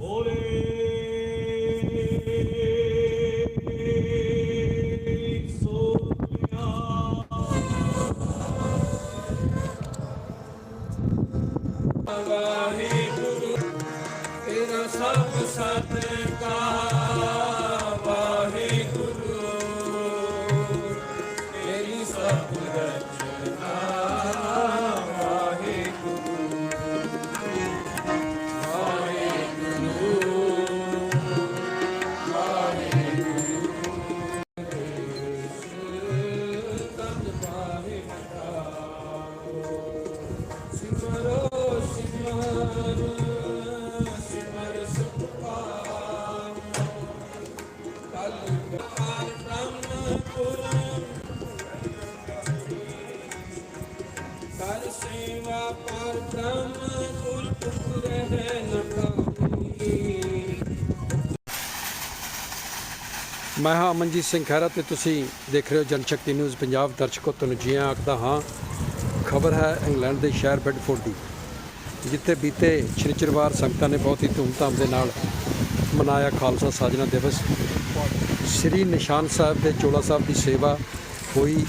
ਬੋਲੇ ਸੋਨਿਆ ਵਾਹਿਗੁਰੂ ਤੇਰਾ ਸਭ ਸਤਿਕਾਰ ਮੈਂ ਹਾਂ ਅਮਨਜੀਤ ਸਿੰਘ ਖਹਿਰਾ ਤੇ ਤੁਸੀਂ ਦੇਖ ਰਹੇ ਹੋ ਜਨਸ਼ਕਤੀ ਨਿਊਜ਼ ਪੰਜਾਬ ਦਰਸ਼ਕੋ ਤੁਹਾਨੂੰ ਜੀਆਂ ਆਖਦਾ ਹਾਂ, ਖਬਰ ਹੈ ਇੰਗਲੈਂਡ ਦੇ ਸ਼ਹਿਰ ਬੈਡਫੋਰਡ ਦੀ ਜਿੱਥੇ ਬੀਤੇ ਸ਼ਨੀਚਰਵਾਰ ਸੰਗਤਾਂ ਨੇ ਬਹੁਤ ਹੀ ਧੂਮਧਾਮ ਦੇ ਨਾਲ ਮਨਾਇਆ ਖਾਲਸਾ ਸਾਜਨਾ ਦਿਵਸ। ਸ੍ਰੀ ਨਿਸ਼ਾਨ ਸਾਹਿਬ ਦੇ ਚੋਲਾ ਸਾਹਿਬ ਦੀ ਸੇਵਾ ਹੋਈ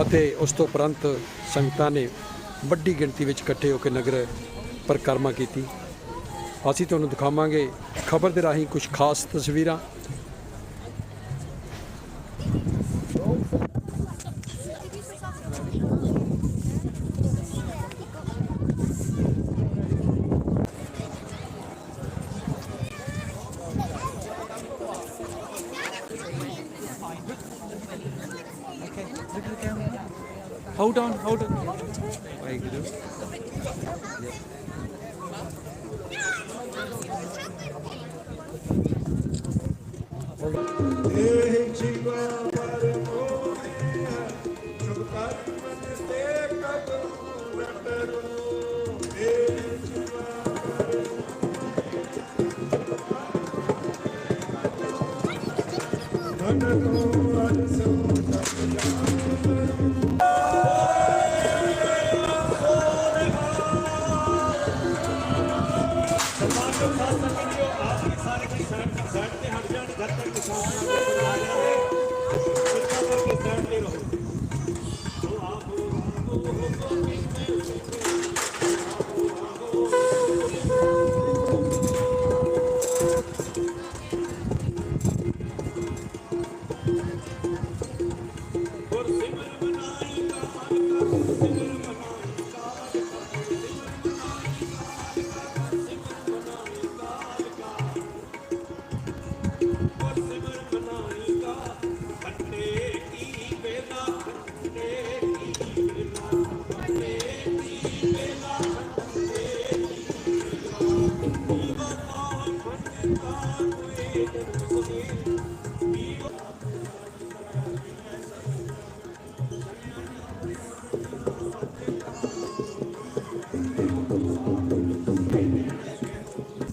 ਅਤੇ ਉਸ ਤੋਂ ਉਪਰੰਤ ਸੰਗਤਾਂ ਨੇ ਵੱਡੀ ਗਿਣਤੀ ਵਿੱਚ ਇਕੱਠੇ ਹੋ ਕੇ ਨਗਰ ਪਰਿਕਰਮਾ ਕੀਤੀ। ਅਸੀਂ ਤੁਹਾਨੂੰ ਦਿਖਾਵਾਂਗੇ ਖਬਰ ਦੇ ਰਾਹੀਂ ਕੁਝ ਖਾਸ ਤਸਵੀਰਾਂ। ਇਹ ਜੀਵਾ साथ संगठित हो आपके सारे किसान साइड से हट जाए घर तक किसान बना रहा है करके साइड ले रहो तो आप लोगों को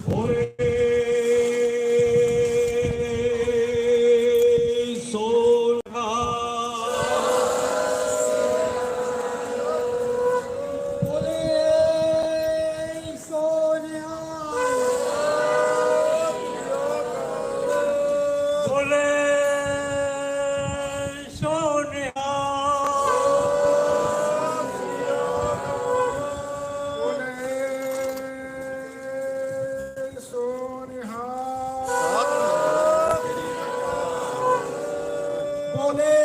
Glory ਬੋਲੇ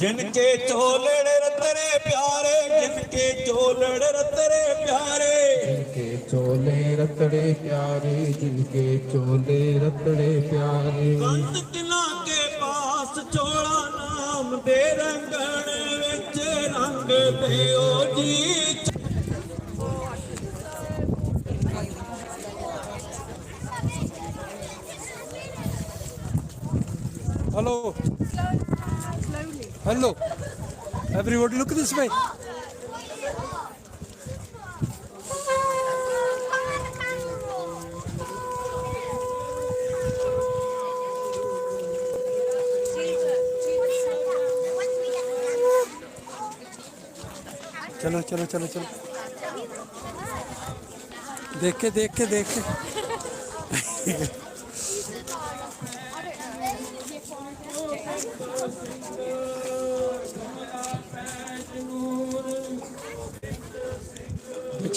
ਜਿਨਕੇ ਚੋਲੜ ਰਤਰੇ ਪਿਆਰੇ ਜਿਨ ਚੋਲੜ ਰਤਰੇ ਪਿਆਰੇ। ਕੇ ਚੋਲੇ ਰਤੜੇ ਪਿਆਰੇ ਜਿਨਕੇ ਚੋਲੇ ਰਤੜੇ ਪਿਆਰੇ। ਕੰਤ ਕਿਲਾ ਕੇ ਪਾਸ ਚੋਲਾ ਨਾਮ ਦੇ ਰੰਗਣ ਵਿੱਚ ਰੰਗ ਦਿਓ ਜੀ। Hello Hello. Everybody look this way. चलो चलो चलो चलो देख के देख के देख के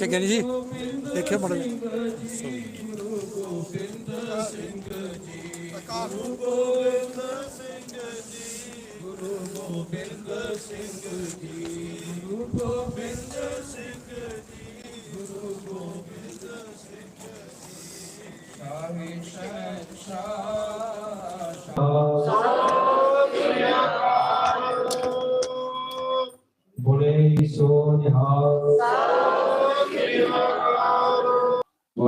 ਪਿੱਛੇ ਗਿਆਨੀ ਜੀ। ਦੇਖਿਓ ਮੜ ਬੋਲੇ ਸੋ ਨਿਹਾਲ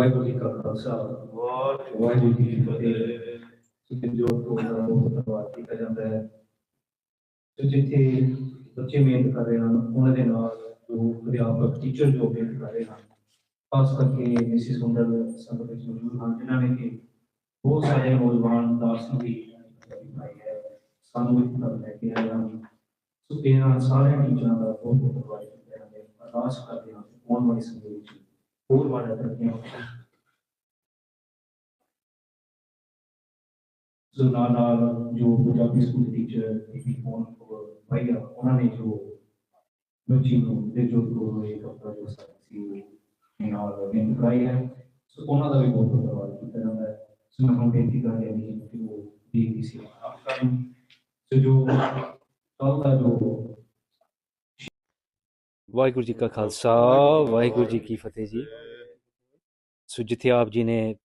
ਵਾਹਿਗੁਰੂ ਜੀ ਕਾ ਖਾਲਸਾ ਵਾਹਿਗੁਰੂ ਜੀ ਕੀ ਫਤਿਹ ਜਿੱਥੇ ਪ੍ਰੋਗਰਾਮ ਉਹ ਧੰਨਵਾਦ ਕੀਤਾ ਜਾਂਦਾ ਹੈ ਤੇ ਜਿੱਥੇ ਬੱਚੇ ਮਿਹਨਤ ਕਰ ਰਹੇ ਹਨ ਉਹਨਾਂ ਦੇ ਨਾਲ ਜੋ ਅਧਿਆਪਕ ਟੀਚਰ ਜੋ ਮਿਹਨਤ ਕਰ ਰਹੇ ਹਨ ਖਾਸ ਕਰਕੇ ਮਿਸਿਸ ਸੁੰਦਰ ਸੰਗਤ ਵਿੱਚ ਮੌਜੂਦ ਹਨ ਜਿਨ੍ਹਾਂ ਨੇ ਕਿ ਬਹੁਤ ਸਾਰੇ ਨੌਜਵਾਨ ਦਾਰਸ਼ਨਿਕ ਦੀ ਬਣਾਈ ਹੈ ਸਾਨੂੰ ਇੱਕ ਗੱਲ ਲੈ ਕੇ ਆਏ ਹਨ ਸੋ ਇਹਨਾਂ ਸਾਰਿਆਂ ਟੀਚਰਾਂ ਦਾ ਬਹੁਤ ਬਹੁਤ ਧੰਨਵਾਦ ਕਰਦੇ ਹਾਂ ਅਰਦਾਸ ਕਰਦੇ ਹਾਂ ਕਿ ਆਉਣ ਵਾਲੇ ਵਿੱਚ ਹੋਰ ਵਾਧਾ ਤਰੱਕੀਆਂ ਹੋਣ ਸੋ ਨਾਲ ਨਾਲ ਜੋ ਪੰਜਾਬੀ ਸਕੂਲ ਟੀਚਰ ਬੀਬੀ ਫੋਨ ਭਾਈ ਆ ਉਹਨਾਂ ਨੇ ਜੋ ਬੱਚੀ ਨੂੰ ਦੇ ਜੋ ਕੋਲ ਇੱਕ ਆਪਣਾ ਜੋ ਸਾਥੀ ਸੀ ਉਹ ਨਾਲ ਬਿੰਦ ਕਰਾਈ ਹੈ ਸੋ ਉਹਨਾਂ ਦਾ ਵੀ ਬਹੁਤ ਬਹੁਤ ਧੰਨਵਾਦ ਕੀਤਾ ਜਾਂਦਾ ਹੈ ਸੋ ਮੈਂ ਹੁਣ ਬੇਨਤੀ ਕਰ ਰਿਹਾ ਹਾਂ ਕਿ ਉਹ ਦੀ ਕਿਸੇ ਆਪ ਕਰਨ ਸੋ ਜੋ ਕੱਲ ਦਾ ਜੋ ਵਾਹਿਗੁਰੂ ਜੀ ਕਾ ਖਾਲਸਾ ਵਾਹਿਗੁਰੂ ਜੀ ਕੀ ਫਤਿਹ ਜੀ। ਸੋ ਜਿੱਥੇ ਆਪ ਜੀ ਨੇ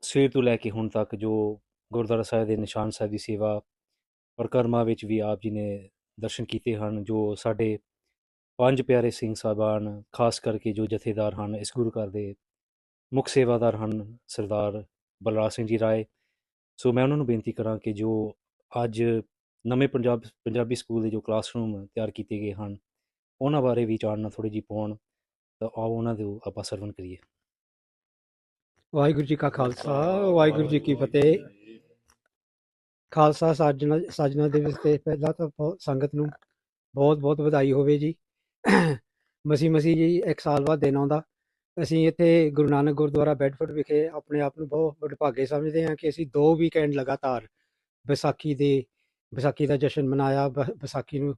ਸਵੇਰ ਤੋਂ ਲੈ ਕੇ ਹੁਣ ਤੱਕ ਜੋ ਗੁਰਦੁਆਰਾ ਸਾਹਿਬ ਦੇ ਨਿਸ਼ਾਨ ਸਾਹਿਬ ਦੀ ਸੇਵਾ ਪਰਿਕਰਮਾ ਵਿੱਚ ਵੀ ਆਪ ਜੀ ਨੇ ਦਰਸ਼ਨ ਕੀਤੇ ਹਨ ਜੋ ਸਾਡੇ ਪੰਜ ਪਿਆਰੇ ਸਿੰਘ ਸਾਹਿਬਾਨ ਖਾਸ ਕਰਕੇ ਜੋ ਜਥੇਦਾਰ ਹਨ ਇਸ ਗੁਰੂ ਘਰ ਦੇ ਮੁੱਖ ਸੇਵਾਦਾਰ ਹਨ ਸਰਦਾਰ ਬਲਰਾਜ ਸਿੰਘ ਜੀ ਰਾਏ। ਸੋ ਮੈਂ ਉਹਨਾਂ ਨੂੰ ਬੇਨਤੀ ਕਰਾਂ ਕਿ ਜੋ ਅੱਜ ਨਵੇਂ ਪੰਜਾਬ ਪੰਜਾਬੀ ਸਕੂਲ ਦੇ ਜੋ ਕਲਾਸਰੂਮ ਤਿਆਰ ਕੀਤੇ ਗਏ ਹਨ ਉਹਨਾਂ ਬਾਰੇ ਵੀ ਜਾਣਨਾ ਥੋੜੀ ਜਿਹੀ ਪਾਉਣ ਤਾਂ ਆਓ ਉਹਨਾਂ ਦੇ ਆਪਾਂ ਸਰਵਣ ਕਰੀਏ। ਵਾਹਿਗੁਰੂ ਜੀ ਕਾ ਖਾਲਸਾ ਵਾਹਿਗੁਰੂ ਜੀ ਕੀ ਫਤਿਹ। ਖਾਲਸਾ ਸਾਜਣਾ ਸਾਜਣਾ ਦਿਵਸ ਤੇ ਪਹਿਲਾਂ ਤਾਂ ਬਹੁਤ ਸੰਗਤ ਨੂੰ ਬਹੁਤ ਬਹੁਤ ਵਧਾਈ ਹੋਵੇ ਜੀ। ਮਸੀ ਮਸੀ ਜੀ, ਇੱਕ ਸਾਲ ਬਾਅਦ ਦਿਨ ਆਉਂਦਾ। ਅਸੀਂ ਇੱਥੇ ਗੁਰੂ ਨਾਨਕ ਗੁਰਦੁਆਰਾ ਬੈਡਫੋਰਡ ਵਿਖੇ ਆਪਣੇ ਆਪ ਨੂੰ ਬਹੁਤ ਵਡਭਾਗੇ ਸਮਝਦੇ ਹਾਂ ਕਿ ਅਸੀਂ ਦੋ ਵੀਕਐਂਡ ਲਗਾਤਾਰ ਵਿਸਾਖੀ ਦੇ, ਵਿਸਾਖੀ ਦਾ ਜਸ਼ਨ ਮਨਾਇਆ ਵਿਸਾਖੀ ਨੂੰ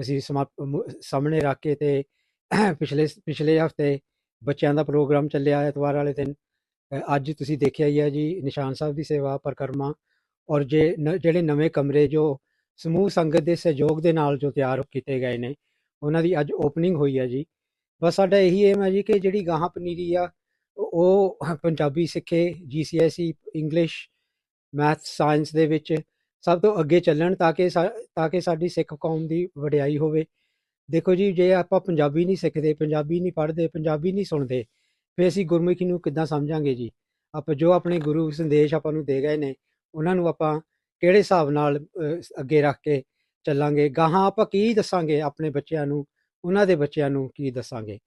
ਅਸੀਂ ਸਮਾ- ਸਾਹਮਣੇ ਰੱਖ ਕੇ ਤੇ ਪਿਛਲੇ ਪਿਛਲੇ ਹਫ਼ਤੇ ਬੱਚਿਆਂ ਦਾ ਪ੍ਰੋਗਰਾਮ ਚੱਲਿਆ ਐਤਵਾਰ ਵਾਲੇ ਦਿਨ। ਅੱਜ ਤੁਸੀਂ ਦੇਖਿਆ ਹੀ ਹੈ ਜੀ, ਨਿਸ਼ਾਨ ਸਾਹਿਬ ਦੀ ਸੇਵਾ, ਪਰਿਕਰਮਾ ਔਰ ਜੇ ਨ- ਜਿਹੜੇ ਨਵੇਂ ਕਮਰੇ ਜੋ ਸਮੂਹ ਸੰਗਤ ਦੇ ਸਹਿਯੋਗ ਦੇ ਨਾਲ ਜੋ ਤਿਆਰ ਕੀਤੇ ਗਏ ਨੇ, ਉਹਨਾਂ ਦੀ ਅੱਜ ਓਪਨਿੰਗ ਹੋਈ ਹੈ ਜੀ। ਬਸ ਸਾਡਾ ਇਹੀ ਏਮ ਹੈ ਜੀ ਕਿ ਜਿਹੜੀ ਗਾਹਾਂ ਪਨੀਰੀ ਆ, ਉਹ ਪੰਜਾਬੀ ਸਿੱਖੇ ਜੀਸੀਐਸਈ ਇੰਗਲਿਸ਼ ਮੈਥ ਸਾਇੰਸ ਦੇ ਵਿੱਚ ਸਭ ਤੋਂ ਅੱਗੇ ਚੱਲਣ ਤਾਂ ਕਿ ਸਾ- ਤਾਂ ਕਿ ਸਾਡੀ ਸਿੱਖ ਕੌਮ ਦੀ ਵਡਿਆਈ ਹੋਵੇ। ਦੇਖੋ ਜੀ, ਜੇ ਆਪਾਂ ਪੰਜਾਬੀ ਨਹੀਂ ਸਿੱਖਦੇ, ਪੰਜਾਬੀ ਨਹੀਂ ਪੜ੍ਹਦੇ, ਪੰਜਾਬੀ ਨਹੀਂ ਸੁਣਦੇ, ਫਿਰ ਅਸੀਂ ਗੁਰਮੁਖੀ ਨੂੰ ਕਿੱਦਾਂ ਸਮਝਾਂਗੇ ਜੀ? ਆਪਾਂ ਜੋ ਆਪਣੇ ਗੁਰੂ ਸੰਦੇਸ਼ ਆਪਾਂ ਨੂੰ ਦੇ ਗਏ ਨੇ ਉਹਨਾਂ ਨੂੰ ਆਪਾਂ ਕਿਹੜੇ ਹਿਸਾਬ ਨਾਲ ਅੱਗੇ ਰੱਖ ਕੇ ਚੱਲਾਂਗੇ? ਗਾਹਾਂ ਆਪਾਂ ਕੀ ਦੱਸਾਂਗੇ ਆਪਣੇ ਬੱਚਿਆਂ ਨੂੰ? ਉਹਨਾਂ ਦੇ ਬੱਚਿਆਂ ਨੂੰ ਕੀ ਦੱਸਾਂਗੇ?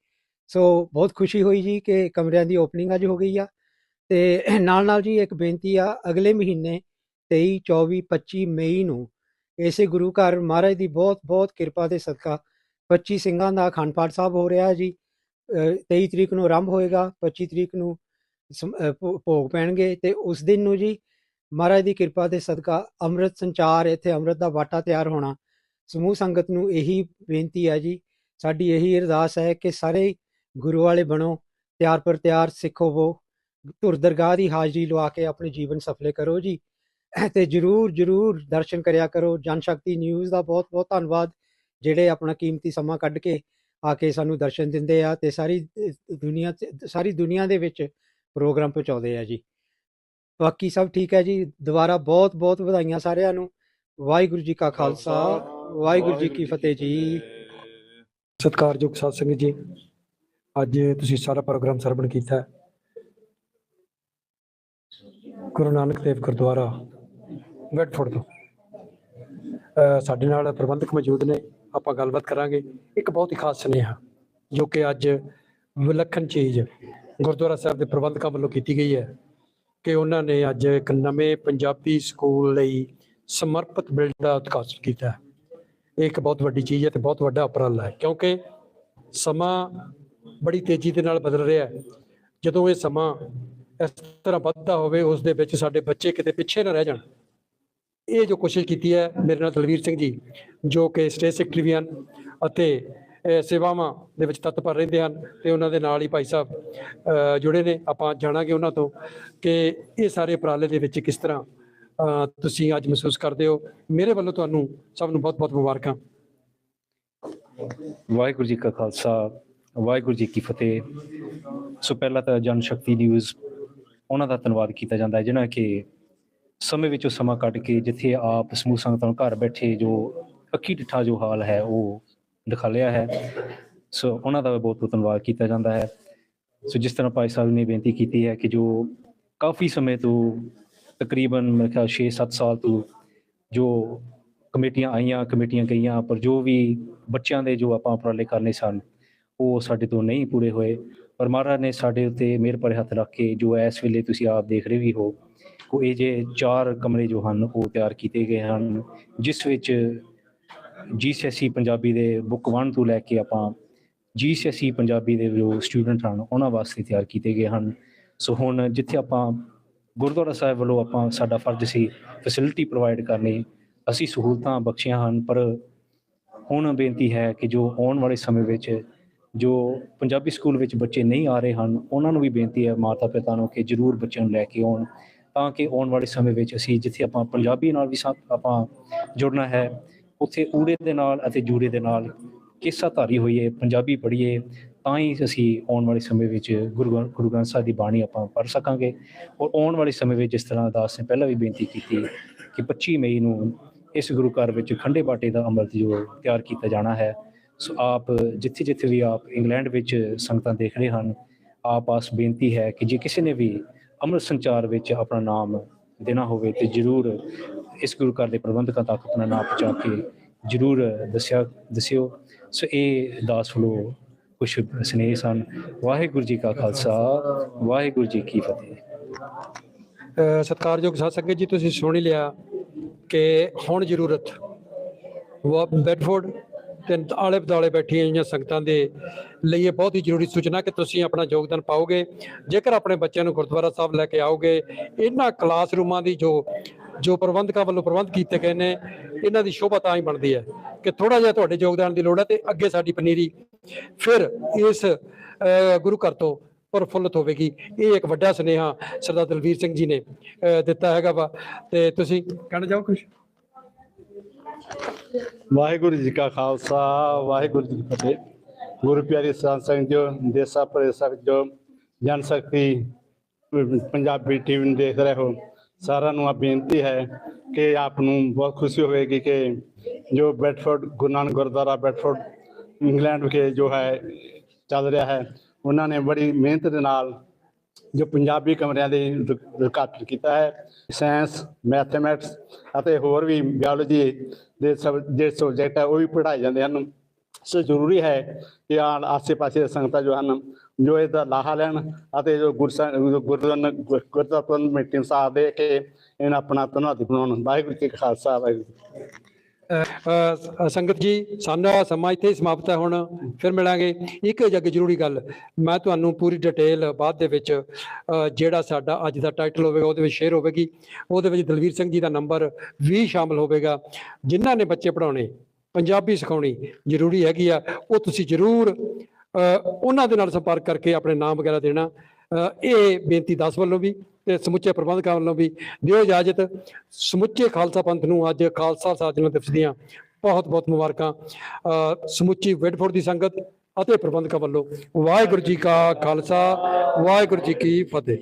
ਸੋ ਬਹੁਤ ਖੁਸ਼ੀ ਹੋਈ ਜੀ ਕਿ ਕਮਰਿਆਂ ਦੀ ਓਪਨਿੰਗ ਅੱਜ ਹੋ ਗਈ ਆ ਤੇ ਨਾਲ ਨਾਲ ਜੀ ਇੱਕ ਬੇਨਤੀ ਆ ਅਗਲੇ ਮਹੀਨੇ 23 24 25 ਮਈ ਨੂੰ ਇਸੇ ਗੁਰੂ ਘਰ ਮਹਾਰਾਜ ਦੀ ਬਹੁਤ ਬਹੁਤ ਕਿਰਪਾ ਦੇ ਸਦਕਾ 25 ਸਿੰਘਾਂ ਦਾ ਅਖੰਡ ਪਾਠ ਸਾਹਿਬ ਹੋ ਰਿਹਾ ਹੈ ਜੀ। ਅ, 23 ਤਰੀਕ ਨੂੰ ਆਰੰਭ ਹੋਏਗਾ 25 ਤਰੀਕ ਨੂੰ ਸਮ- ਭੋਗ ਪੈਣਗੇ ਤੇ ਉਸ ਦਿਨ ਨੂੰ ਜੀ ਮਹਾਰਾਜ ਦੀ ਕਿਰਪਾ ਦੇ ਸਦਕਾ ਅੰਮ੍ਰਿਤ ਸੰਚਾਰ ਇੱਥੇ ਅੰਮ੍ਰਿਤ ਦਾ ਵਾਟਾ ਤਿਆਰ ਹੋਣਾ। ਸਮੂਹ ਸੰਗਤ ਨੂੰ ਇਹੀ ਬੇਨਤੀ ਹੈ ਜੀ, ਸਾਡੀ ਇਹੀ ਅਰਦਾਸ ਹੈ ਕਿ ਸਾਰੇ ਗੁਰੂ ਵਾਲੇ ਬਣੋ, ਤਿਆਰ ਪਰ ਤਿਆਰ ਸਿੱਖ ਹੋਵੋ, ਧੁਰ ਦਰਗਾਹ ਦੀ ਹਾਜ਼ਰੀ ਲਵਾ ਕੇ ਆਪਣੇ ਜੀਵਨ ਸਫਲੇ ਕਰੋ ਜੀ। ਤੇ ਜਰੂਰ ਜਰੂਰ ਦਰਸ਼ਨ ਕਰਿਆ ਕਰੋ। ਜਨ ਸ਼ਕਤੀ ਨਿਊਜ਼ ਦਾ ਬਹੁਤ ਬਹੁਤ ਧੰਨਵਾਦ, ਜਿਹੜੇ ਆਪਣਾ ਕੀਮਤੀ ਸਮਾਂ ਕੱਢ ਕੇ ਆ ਕੇ ਸਾਨੂੰ ਦਰਸ਼ਨ ਦਿੰਦੇ ਆ ਤੇ ਸਾਰੀ ਦੁਨੀਆ 'ਚ- ਸਾਰੀ ਦੁਨੀਆ ਦੇ ਵਿੱਚ ਪ੍ਰੋਗਰਾਮ ਪਹੁੰਚਾਉਂਦੇ ਆ ਜੀ। ਬਾਕੀ ਸਭ ਠੀਕ ਹੈ ਜੀ। ਦੁਬਾਰਾ ਬਹੁਤ ਬਹੁਤ ਵਧਾਈਆਂ ਸਾਰਿਆਂ ਨੂੰ। ਵਾਹਿਗੁਰੂ ਜੀ ਕਾ ਖਾਲਸਾ। ਵਾਹਿਗੁਰੂ ਜੀ ਕੀ ਫਤਿਹ ਜੀ। ਸਤਿਕਾਰਯੋਗ ਸਾਧ ਸੰਗਤ ਜੀ ਅੱਜ ਤੁਸੀਂ ਸਾਰਾ ਪ੍ਰੋਗਰਾਮ ਸਰਵਣ ਕੀਤਾ। ਗੁਰੂ ਨਾਨਕ ਦੇਵ ਗੁਰਦੁਆਰਾ ਵੈਟਫੋਰਡ ਤੋਂ। ਸਾਡੇ ਨਾਲ ਪ੍ਰਬੰਧਕ ਮੌਜੂਦ ਨੇ। ਆਪਾਂ ਗੱਲਬਾਤ ਕਰਾਂਗੇ। ਇੱਕ ਬਹੁਤ ਹੀ ਖਾਸ ਸੁਨੇਹਾ ਜੋ ਕਿ ਅੱਜ ਵਿਲੱਖਣ ਚੀਜ਼ ਗੁਰਦੁਆਰਾ ਸਾਹਿਬ ਦੇ ਪ੍ਰਬੰਧਕਾਂ ਵੱਲੋਂ ਕੀਤੀ ਗਈ ਹੈ। ਕਿ ਉਹਨਾਂ ਨੇ ਅੱਜ ਇੱਕ ਨਵੇਂ ਪੰਜਾਬੀ ਸਕੂਲ ਲਈ ਸਮਰਪਿਤ ਬਿਲਡ ਦਾ ਉਦਘਾਟਨ ਕੀਤਾ ਇਹ ਇੱਕ ਬਹੁਤ ਵੱਡੀ ਚੀਜ਼ ਹੈ ਤੇ ਬਹੁਤ ਵੱਡਾ ਉਪਰਾਲਾ ਹੈ, ਕਿਉਂਕਿ ਸਮਾਂ ਬੜੀ ਤੇਜ਼ੀ ਦੇ ਨਾਲ ਬਦਲ ਰਿਹਾ ਹੈ। ਜਦੋਂ ਇਹ ਸਮਾਂ ਇਸ ਤਰ੍ਹਾਂ ਵੱਧਦਾ ਹੋਵੇ, ਉਸ ਦੇ ਵਿੱਚ ਸਾਡੇ ਬੱਚੇ ਕਿਤੇ ਪਿੱਛੇ ਨਾ ਰਹਿ ਜਾਣ। ਇਹ ਜੋ ਕੋਸ਼ਿਸ਼ ਕੀਤੀ ਹੈ ਮੇਰੇ ਨਾਲ ਦਲਵੀਰ ਸਿੰਘ ਜੀ, ਜੋ ਕਿ ਸਟੇਟ ਸੈਕਟਰੀ ਵੀ ਹਨ ਅਤੇ ਸੇਵਾਵਾਂ ਦੇ ਵਿੱਚ ਤਤਪਰ ਰਹਿੰਦੇ ਹਨ ਤੇ ਉਹਨਾਂ ਦੇ ਨਾਲ ਹੀ ਭਾਈ ਸਾਹਿਬ ਜੁੜੇ ਨੇ। ਆਪਾਂ ਜਾਣਾਂਗੇ ਉਹਨਾਂ ਤੋਂ ਕਿ ਇਹ ਸਾਰੇ ਉਪਰਾਲੇ ਦੇ ਵਿੱਚ ਕਿਸ ਤਰ੍ਹਾਂ ਤੁਸੀਂ ਅੱਜ ਮਹਿਸੂਸ ਕਰਦੇ ਹੋ। ਮੇਰੇ ਵੱਲੋਂ ਤੁਹਾਨੂੰ ਸਭ ਨੂੰ ਬਹੁਤ ਬਹੁਤ ਮੁਬਾਰਕਾਂ। ਵਾਹਿਗੁਰੂ ਜੀ ਕਾ ਖਾਲਸਾ, ਵਾਹਿਗੁਰੂ ਜੀ ਕੀ ਫਤਿਹ। ਸੋ ਪਹਿਲਾਂ ਤਾਂ ਜਨ ਸ਼ਕਤੀ ਨਿਊਜ਼, ਉਹਨਾਂ ਦਾ ਧੰਨਵਾਦ ਕੀਤਾ ਜਾਂਦਾ ਹੈ, ਜਿਨ੍ਹਾਂ ਕਿ ਸਮੇਂ ਵਿੱਚੋਂ ਸਮਾਂ ਕੱਢ ਕੇ ਜਿੱਥੇ ਆਪ ਸਮੂਹ ਸੰਗਤਾਂ ਨੂੰ ਘਰ ਬੈਠੇ ਜੋ ਅੱਖੀ ਡਿੱਠਾ ਜੋ ਹਾਲ ਹੈ, ਉਹ ਦਿਖਾਲਿਆ ਹੈ। ਸੋ ਉਹਨਾਂ ਦਾ ਬਹੁਤ ਬਹੁਤ ਧੰਨਵਾਦ ਕੀਤਾ ਜਾਂਦਾ ਹੈ। ਸੋ ਜਿਸ ਤਰ੍ਹਾਂ ਭਾਈ ਸਾਹਿਬ ਨੇ ਬੇਨਤੀ ਕੀਤੀ ਹੈ ਕਿ ਜੋ ਕਾਫੀ ਸਮੇਂ ਤੋਂ ਤਕਰੀਬਨ ਮੇਰੇ ਖਿਆਲ 6-7 ਸਾਲ ਤੋਂ ਜੋ ਕਮੇਟੀਆਂ ਆਈਆਂ, ਕਮੇਟੀਆਂ ਗਈਆਂ, ਪਰ ਜੋ ਵੀ ਬੱਚਿਆਂ ਦੇ ਜੋ ਆਪਾਂ ਉਪਰਾਲੇ ਕਰਨੇ ਸਨ, ਉਹ ਸਾਡੇ ਤੋਂ ਨਹੀਂ ਪੂਰੇ ਹੋਏ। ਪਰ ਮਹਾਰਾਜ ਨੇ ਸਾਡੇ ਉੱਤੇ ਮਿਹਰ ਭਰੇ ਹੱਥ ਰੱਖ ਕੇ ਜੋ ਇਸ ਵੇਲੇ ਤੁਸੀਂ ਆਪ ਦੇਖ ਰਹੇ ਵੀ ਹੋ ਕੋ ਇਹ ਜੇ ਚਾਰ ਕਮਰੇ ਜੋ ਹਨ, ਉਹ ਤਿਆਰ ਕੀਤੇ ਗਏ ਹਨ, ਜਿਸ ਵਿੱਚ ਜੀਸੀਐਸਈ ਪੰਜਾਬੀ ਦੇ ਬੁੱਕ 1 ਤੋਂ ਲੈ ਕੇ ਆਪਾਂ ਜੀਸੀਐਸਈ ਪੰਜਾਬੀ ਦੇ ਜੋ ਸਟੂਡੈਂਟ ਹਨ, ਉਹਨਾਂ ਵਾਸਤੇ ਤਿਆਰ ਕੀਤੇ ਗਏ ਹਨ। ਸੋ ਹੁਣ ਜਿੱਥੇ ਆਪਾਂ ਗੁਰਦੁਆਰਾ ਸਾਹਿਬ ਵੱਲੋਂ ਆਪਾਂ ਸਾਡਾ ਫਰਜ਼ ਸੀ ਫੈਸਿਲਿਟੀ ਪ੍ਰੋਵਾਈਡ ਕਰਨੀ, ਅਸੀਂ ਸਹੂਲਤਾਂ ਬਖਸ਼ੀਆਂ ਹਨ, ਪਰ ਹੁਣ ਬੇਨਤੀ ਹੈ ਕਿ ਜੋ ਆਉਣ ਵਾਲੇ ਸਮੇਂ ਵਿੱਚ ਜੋ ਪੰਜਾਬੀ ਸਕੂਲ ਵਿੱਚ ਬੱਚੇ ਨਹੀਂ ਆ ਰਹੇ ਹਨ, ਉਹਨਾਂ ਨੂੰ ਵੀ ਬੇਨਤੀ ਹੈ ਮਾਤਾ ਪਿਤਾ ਨੂੰ ਕਿ ਜਰੂਰ ਬੱਚਿਆਂ ਨੂੰ ਲੈ ਕੇ ਆਉਣ, ਤਾਂ ਕਿ ਆਉਣ ਵਾਲੇ ਸਮੇਂ ਵਿੱਚ ਅਸੀਂ ਜਿੱਥੇ ਆਪਾਂ ਪੰਜਾਬੀ ਨਾਲ ਵੀ ਸਾ- ਆਪਾਂ ਜੁੜਨਾ ਹੈ ਉੱਥੇ ਊੜੇ ਦੇ ਨਾਲ ਅਤੇ ਜੂੜੇ ਦੇ ਨਾਲ ਕਿੱਸਾ ਧਾਰੀ ਹੋਈਏ ਪੰਜਾਬੀ ਪੜ੍ਹੀਏ ਤਾਂ ਹੀ ਅਸੀਂ ਆਉਣ ਵਾਲੇ ਸਮੇਂ ਵਿੱਚ ਗੁਰੂ ਗੁਰੂ ਗ੍ਰੰਥ ਸਾਹਿਬ ਦੀ ਬਾਣੀ ਆਪਾਂ ਪੜ੍ਹ ਸਕਾਂਗੇ। ਔਰ ਆਉਣ ਵਾਲੇ ਸਮੇਂ ਵਿੱਚ ਜਿਸ ਤਰ੍ਹਾਂ ਦਾਸ ਨੇ ਪਹਿਲਾਂ ਵੀ ਬੇਨਤੀ ਕੀਤੀ ਕਿ 25 ਮਈ ਨੂੰ ਇਸ ਗੁਰੂ ਘਰ ਵਿੱਚ ਖੰਡੇ ਬਾਟੇ ਦਾ ਅੰਮ੍ਰਿਤ ਜੋ ਤਿਆਰ ਕੀਤਾ ਜਾਣਾ ਹੈ, ਸੋ ਆਪ ਜਿੱਥੇ ਜਿੱਥੇ ਵੀ ਆਪ ਇੰਗਲੈਂਡ ਵਿੱਚ ਸੰਗਤਾਂ ਦੇਖ ਰਹੇ ਹਨ, ਆਪ ਆਸ ਬੇਨਤੀ ਹੈ ਕਿ ਜੇ ਕਿਸੇ ਨੇ ਵੀ ਅੰਮ੍ਰਿਤ ਸੰਚਾਰ ਵਿੱਚ ਆਪਣਾ ਨਾਮ ਦੇਣਾ ਹੋਵੇ ਤੇ ਜਰੂਰ ਇਸ ਗੁਰੂ ਘਰ ਦੇ ਪ੍ਰਬੰਧਕਾਂ ਤੱਕ ਆਪਣਾ ਨਾਮ ਪਹੁੰਚਾ ਕੇ ਜਰੂਰ ਦੱਸਿਆ, ਦੱਸਿਓ। ਸੋ ਇਹ ਦਾਸ ਵੱਲੋਂ ਕੁਝ ਸਨੇਹ ਸਨ। ਵਾਹਿਗੁਰੂ ਜੀ ਕਾ ਖਾਲਸਾ, ਵਾਹਿਗੁਰੂ ਜੀ ਕੀ ਫਤਿਹ। ਅਹ ਸਤਿਕਾਰਯੋਗ ਸਾਧ ਸੰਗਤ ਜੀ, ਤੁਸੀਂ ਸੁਣ ਲਿਆ ਕਿ ਹੁਣ ਜ਼ਰੂਰਤ। ਉਹ ਬੈਡਫੋਰਡ ਤੇ ਆਲੇ ਬਦਾਲੇ ਬੈਠੀਆਂ ਹੋਈਆਂ ਸੰਗਤਾਂ ਦੇ ਲਈ ਇਹ ਬਹੁਤ ਹੀ ਜ਼ਰੂਰੀ ਸੂਚਨਾ ਕਿ ਤੁਸੀਂ ਆਪਣਾ ਯੋਗਦਾਨ ਪਾਓਗੇ। ਜੇਕਰ ਆਪਣੇ ਬੱਚਿਆਂ ਨੂੰ ਗੁਰਦੁਆਰਾ ਸਾਹਿਬ ਲੈ ਕੇ ਆਓਗੇ, ਇਹਨਾਂ ਕਲਾਸਰੂਮਾਂ ਦੀ ਜੋ ਜੋ ਪ੍ਰਬੰਧਕਾਂ ਵੱਲੋਂ ਪ੍ਰਬੰਧ ਕੀਤੇ ਗਏ ਨੇ, ਇਹਨਾਂ ਦੀ ਸ਼ੋਭਾ ਤਾਂ ਹੀ ਬਣਦੀ ਹੈ ਕਿ ਥੋੜਾ ਜਿਹਾ ਤੁਹਾਡੇ ਯੋਗਦਾਨ ਦੀ ਲੋੜ ਹੈ ਤੇ ਅੱਗੇ ਸਾਡੀ ਪਨੀਰੀ ਫਿਰ ਇਸ ਗੁਰੂ ਘਰ ਤੋਂ ਪ੍ਰਫੁੱਲਤ ਹੋਵੇਗੀ। ਇਹ ਇੱਕ ਵੱਡਾ ਸੁਨੇਹਾ ਸਰਦਾਰ ਦਲਵੀਰ ਸਿੰਘ ਜੀ ਨੇ ਦਿੱਤਾ ਹੈਗਾ ਵਾ ਤੇ ਤੁਸੀਂ ਕਹਿਣਾ ਚਾਹੋ ਕੁਝ ਵਾਹਿਗੁਰੂ ਜੀ ਕਾ ਖਾਲਸਾ, ਵਾਹਿਗੁਰੂ ਜੀ ਕੀ ਫਤਿਹ। ਗੁਰੂ ਪਿਆਰੇ ਸਾਧ ਸੰਗਤ ਜੋ, ਦੇਸਾਂ ਪ੍ਰਦੇਸਾਂ ਜੋ ਜਨ ਸ਼ਕਤੀ ਪੰਜਾਬੀ ਟੀਵੀ ਨੂੰ ਦੇਖ ਰਹੇ ਹੋ ਸਾਰਿਆਂ ਨੂੰ ਆ ਬੇਨਤੀ ਹੈ ਕਿ ਆਪ ਨੂੰ ਬਹੁਤ ਖੁਸ਼ੀ ਹੋਵੇਗੀ ਕਿ ਜੋ Bedford Guru Nanak gurdwara Bedford England ਵਿਖੇ ਜੋ ਹੈ, ਚੱਲ ਰਿਹਾ ਹੈ, ਉਹਨਾਂ ਨੇ ਬੜੀ ਮਿਹਨਤ ਦੇ ਨਾਲ ਜੋ ਪੰਜਾਬੀ ਕਮਰਿਆਂ ਦੇ ਉਦਘਾਟਨ ਕੀਤਾ ਹੈ, ਸਾਇੰਸ, ਮੈਥਮੈਟਿਕਸ ਅਤੇ ਹੋਰ ਵੀ ਬਿਓਲੋਜੀ ਦੇ ਸਬ ਜਿਹੜੇ ਸਬਜੈਕਟ ਹੈ, ਉਹ ਵੀ ਪੜ੍ਹਾਏ ਜਾਂਦੇ ਹਨ। ਸੋ ਜ਼ਰੂਰੀ ਹੈ ਕਿ ਆਸੇ ਪਾਸੇ ਸੰਗਤਾਂ ਜੋ ਹਨ ਜੋ ਇਹਦਾ ਲਾਹਾ ਲੈਣ ਅਤੇ ਜੋ ਗੁਰਸਾ ਗੁਰਦੁਆਰਾ ਮੀਟਿੰਗ ਸਾਥ ਦੇ ਕੇ ਇਹਨਾਂ ਆਪਣਾ ਧੰਨਵਾਦੀ ਬਣਾਉਣ। ਵਾਹਿਗੁਰੂ ਜੀ ਖਾਲਸਾ, ਵਾਹਿਗੁਰੂ ਸੰਗਤ ਜੀ, ਸਾਡਾ ਸਮਾਂ ਇੱਥੇ ਸਮਾਪਤ ਹੈ ਹੁਣ, ਫਿਰ ਮਿਲਾਂਗੇ। ਇੱਕ ਜੱਗ ਜ਼ਰੂਰੀ ਗੱਲ, ਮੈਂ ਤੁਹਾਨੂੰ ਪੂਰੀ ਡਿਟੇਲ ਬਾਅਦ ਦੇ ਵਿੱਚ ਜਿਹੜਾ ਸਾਡਾ ਅੱਜ ਦਾ ਟਾਈਟਲ ਹੋਵੇਗਾ, ਉਹਦੇ ਵਿੱਚ ਸ਼ੇਅਰ ਹੋਵੇਗੀ। ਉਹਦੇ ਵਿੱਚ ਦਲਵੀਰ ਸਿੰਘ ਜੀ ਦਾ ਨੰਬਰ ਵੀ ਸ਼ਾਮਲ ਹੋਵੇਗਾ। ਜਿਨ੍ਹਾਂ ਨੇ ਬੱਚੇ ਪੜਾਉਣੇ ਪੰਜਾਬੀ ਸਿਖਾਉਣੀ ਜ਼ਰੂਰੀ ਹੈਗੀ ਆ, ਉਹ ਤੁਸੀਂ ਜ਼ਰੂਰ ਉਹਨਾਂ ਦੇ ਨਾਲ ਸੰਪਰਕ ਕਰਕੇ ਆਪਣੇ ਨਾਮ ਵਗੈਰਾ ਦੇਣਾ। ਇਹ ਬੇਨਤੀ ਦਸ ਵੱਲੋਂ ਵੀ ਤੇ ਸਮੁੱਚੇ ਪ੍ਰਬੰਧਕਾਂ ਵੱਲੋਂ ਵੀ ਦਿਓ ਇਜਾਜ਼ਤ। ਸਮੁੱਚੇ ਖਾਲਸਾ ਪੰਥ ਨੂੰ ਅੱਜ ਖਾਲਸਾ ਸਾਜਣਾ ਦਿਵਸ ਦੀਆਂ ਬਹੁਤ ਬਹੁਤ ਮੁਬਾਰਕਾਂ। ਅ, ਸਮੁੱਚੀ ਵੈਡਫੋਰਡ ਦੀ ਸੰਗਤ ਅਤੇ ਪ੍ਰਬੰਧਕਾਂ ਵੱਲੋਂ ਵਾਹਿਗੁਰੂ ਜੀ ਕਾ ਖਾਲਸਾ ਵਾਹਿਗੁਰੂ ਜੀ ਕੀ ਫਤਿਹ।